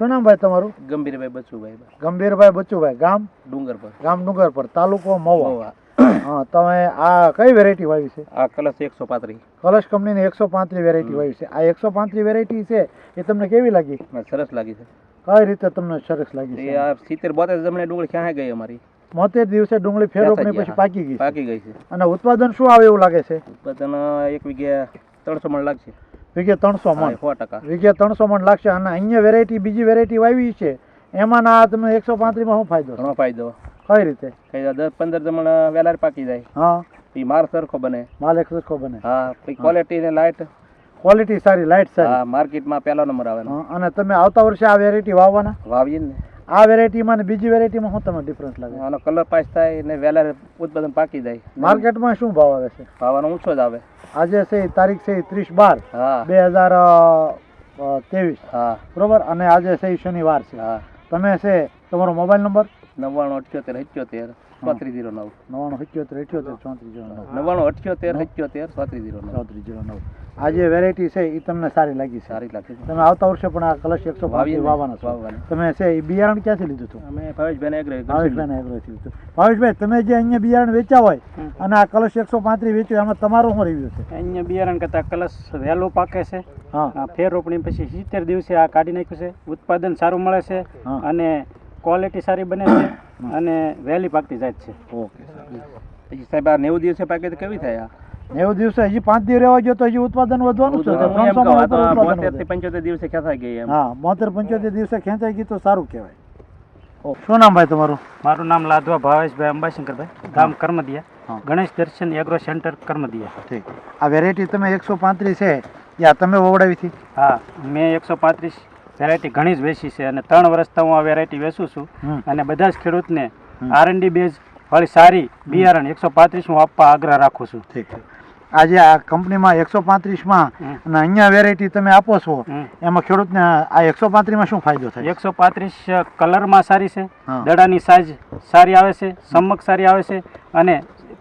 શું નામ ભાઈ તમારું? ગંભીરભાઈ બચુભાઈ ગંભીરભાઈ બચુભાઈ ગામ? ડુંગર પર. ગામ ડુંગર પર તાલુકો મહુવા. હા તમે આ કઈ વેરાયટી વાવી છે? આ કલશ એકસો પાંત્રીસ કલશ કંપનીની એકસો પાંત્રીસ વેરાયટી વાવી છે. આ એકસો પાંત્રીસ વેરાયટી છે એ તમને કેવી લાગી? સરસ લાગી છે. કઈ રીતે તમને સરસ લાગી છે? આ સિત્તેર બોતેર જમણે ડુંગળી ક્યાં ગઈ અમારી? મોતેર દિવસે ડુંગળી ફેરવણી ગયા, પછી પાકી ગઈ પાકી ગઈ છે. અને ઉત્પાદન શું આવે એવું લાગે છે? ઉત્પાદન એક વીઘે ત્રણસો મણ લાગશે. વીઘે ત્રણસો મણ. સો ટકા. વીઘે ત્રણસો મણ લાગશે. અને અહીંયા વેરાયટી બીજી વેરાયટી વાવી છે. એમાં ના તમને એકસો પાંત્રીસમાં શું ફાયદો ઘણો ફાયદો. કઈ રીતે? કઈ દસ પંદર જમણ વેલાર પાકી જાય. હા. એ માર સરખો બને. માલ એક સરખો બને. હા ક્વોલિટી ને લાઇટ ક્વોલિટી સારી લાઇટ સારી. હા માર્કેટમાં પહેલો નંબર આવે અને તમે આવતા વર્ષે આ વેરાયટી વાવવાના? વાવીએ ને. આ વેરાયટીમાં અને બીજી વેરાયટીમાં શું તમને ડિફરન્સ લાગે? આનો કલર પાસ થાય ને વેલાર ઉત્પાદન પાકી જાય. માર્કેટમાં શું ભાવ આવે છે? ભાવનો ઊંચો જ આવે. આજે છે તારીખ છે ત્રીસ બાર હા. બે હજાર ત્રેવીસ. હા. બરોબર? અને આજે છે શનિવાર છે. હા. તમે છે તમારો મોબાઈલ નંબર નવ્વાણું અઠ્યોતેર અઠ્યોતેર ચોત્રીસ જીરો નવ. નવ્વાણું સિત્યોતેર અઠ્યોતેર ચોત્રીસ જીરો નવ. નવ્વાણું અઠ્યોતેર અઠ્યોતેર ચોત્રીસ જીરો નવ. ચોત્રીસ જીરો નવ. આ જે વેરાયટી છે એ તમને સારી લાગી સારી લાગે તમે આવતા વર્ષે પણ આ કલશ એકસો ને, વાવવાના તમે છે એ બિયારણ ક્યાંથી લીધું હતું? અમે ભાવેશભાઈને એગ્રે ભાવેશભાઈ એગ્રોથી લીધું. ભાવેશભાઈ તમે જે અહીંયા બિયારણ વેચ્યા હોય અને આ કલશ એકસો પાંત્રીસ વેચ્યું એમાં તમારો શું રિવ્યુ છે? અહીંયા બિયારણ કરતાં કલશ વહેલું પાકે છે. હા. આ ફેર રોપણી પછી સિત્તેર દિવસે આ કાઢી નાખ્યું છે. ઉત્પાદન સારું મળે છે અને ક્વોલિટી સારી બને છે. અને વહેલી પાકતી જાય છે. ઓકે સાહેબ આ નેવું દિવસે પાકે તો કેવી થાય આ? નેવું દિવસે હજી પાંચ દિવસ રહેવા ગયો તો હજી ઉત્પાદન વધવાનું છે. બોતેરથી પંચોતેર દિવસે ખેંચાઈ ગઈ હા બોતેર પંચોતેર દિવસે ખેંચાઈ ગઈ તો સારું કહેવાય. ઓ, શું નામ ભાઈ તમારું? મારું નામ લાદવા ભાવેશભાઈ અંબાશંકરભાઈ ગામ કર્મદિયા. ગણેશ દર્શન એગ્રો સેન્ટર કર્મદિયા. ઠીક. આ વેરાયટી તમે એકસો પાંત્રીસ છે. યા તમે વવડાવી હતી? હા મેં એકસો પાંત્રીસ વેરાયટી ઘણી જ વેચી છે અને ત્રણ વર્ષથી હું આ વેરાયટી વેચું છું. અને બધા જ ખેડૂતને. આરએનડી બેઝ વાળી સારી બિયારણ એકસો પાંત્રીસ હું આપવા આગ્રહ રાખું છું. ઠીક ઠીક આજે આ કંપનીમાં એકસો પાંત્રીસમાં અને અહીંયા વેરાયટી તમે આપો છો એમાં ખેડૂતને આ એકસો પાંત્રીસમાં શું ફાયદો થાય એકસો પાંત્રીસ કલરમાં સારી છે દડાની સાઇઝ સારી આવે છે સમક સારી આવે છે અને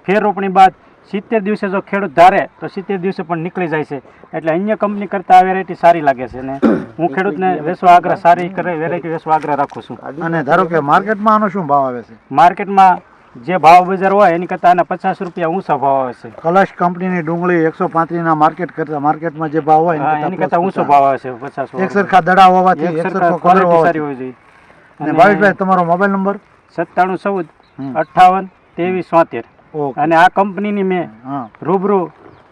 ફેર રોપણી બાદ સિત્તેર દિવસે જો ખેડૂત ધારે તો સિત્તેર દિવસે પણ નીકળી જાય છે. એટલે અન્ય કંપની કરતાં આ વેરાયટી સારી લાગે છે ને હું ખેડૂતને વેચવા આગ્રહ સારી કરે વેરાયટી વેચવા આગ્રહ રાખું છું. અને ધારો કે માર્કેટમાં આનો શું ભાવ આવે છે? માર્કેટમાં જે ભાવ બજાર હોય એની કરતાં આના પચાસ રૂપિયા ઊંચા ભાવ આવે છે. કલશ કંપનીની ડુંગળી એકસો પાંત્રીસના માર્કેટ કરતા માર્કેટમાં જે ભાવ હોય એની કરતા ઊંચો ભાવ આવે છે પચાસ એક સરખા દડા હોવાથી એક સરખો કલર સારી હોવી જોઈએ અને ભાવેશભાઈ તમારો મોબાઈલ નંબર? સત્તાણું ચૌદ. અઠ્ઠાવન ત્રેવીસ સોતેર અને આ કંપનીની મેં રૂબરૂ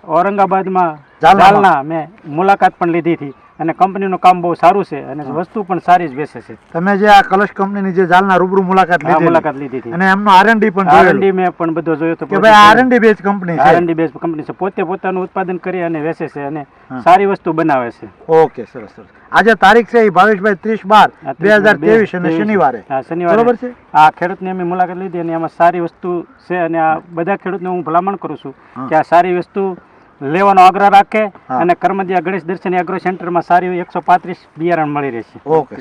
ઔરંગાબાદમાં જાલના મેં મુલાકાત પણ લીધી હતી. અને કંપનીનું કામ બહુ સારું છે અને વસ્તુ પણ સારી જ બેસે છે. તમે જે આ કલશ કંપનીની જે જાલના રૂબરૂ મુલાકાત લીધી મુલાકાત લીધી હતી. અને એમનો આરએનડી પણ આરએનડી મેં પણ બધો જોયો તો કે ભાઈ R and D base company છે. R and D base company છે. પોતે પોતાનું ઉત્પાદન કરી અને વેચે છે અને સારી વસ્તુ બનાવે છે. ઓકે સરસ સરસ. આજે તારીખ છે એ ભાવેશભાઈ ત્રીસ બાર બે હજાર ત્રેવીસ અને શનિવારે. હા શનિવારે. બરોબર છે? આ ખેડૂતની અમે મુલાકાત લીધી અને એમાં સારી વસ્તુ છે અને આ બધા ખેડૂતને હું ભલામણ કરું છું કે આ સારી વસ્તુ લેવાનો આગ્રહ રાખે અને કર્મદિયા ગણેશ દર્શન એગ્રો સેન્ટરમાં સારી એકસો પાંત્રીસ બિયારણ મળી રહેશે. ઓકે